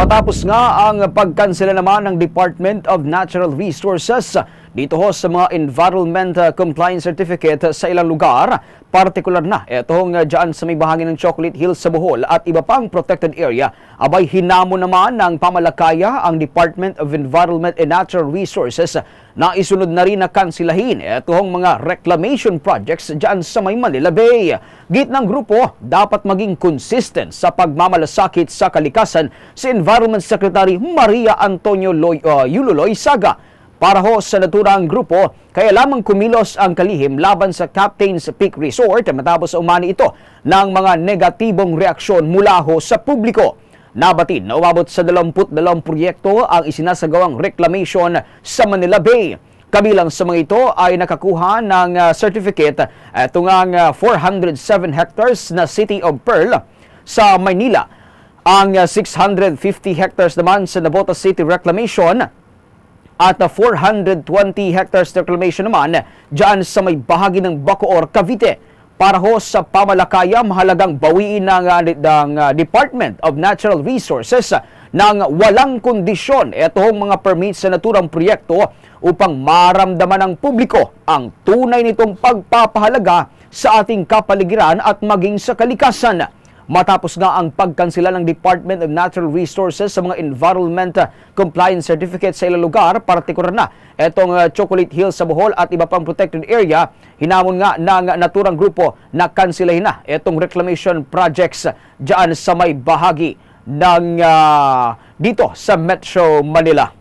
Matapos nga ang pagkansela naman ng Department of Natural Resources dito ho sa mga Environment uh, Compliance Certificate sa ilang lugar, partikular na itong uh, dyan sa may bahagi ng Chocolate Hills sa Bohol at iba pang protected area, abay hinamo naman ng pamalakaya ang Department of Environment and Natural Resources na isunod na rin na kansilahin itong mga reclamation projects dyan sa may Manila Bay. Git ng grupo, dapat maging consistent sa pagmamalasakit sa kalikasan si Environment Secretary Maria Antonio Loy, uh, Yuloy Saga. Para ho sa naturang grupo, kaya lamang kumilos ang kalihim laban sa Captain's Peak Resort matapos umani ito ng mga negatibong reaksyon mula ho sa publiko. Nabatid na umabot sa 22 proyekto ang isinasagawang reclamation sa Manila Bay. Kabilang sa mga ito ay nakakuha ng uh, certificate itong uh, 407 hectares na City of Pearl sa Maynila. Ang uh, 650 hectares naman sa Navotas City Reclamation at uh, 420 hectares reclamation naman dyan sa may bahagi ng Bacoor, Cavite. Para ho sa pamalakaya, mahalagang bawiin ng, ng uh, Department of Natural Resources uh, ng walang kondisyon itong mga permits sa naturang proyekto upang maramdaman ng publiko ang tunay nitong pagpapahalaga sa ating kapaligiran at maging sa kalikasan matapos nga ang pagkansila ng Department of Natural Resources sa mga Environment Compliance Certificate sa ilang lugar, partikular na itong uh, Chocolate Hills sa Bohol at iba pang protected area, hinamon nga ng naturang grupo na kansilahin na itong reclamation projects dyan sa may bahagi ng uh, dito sa Metro Manila.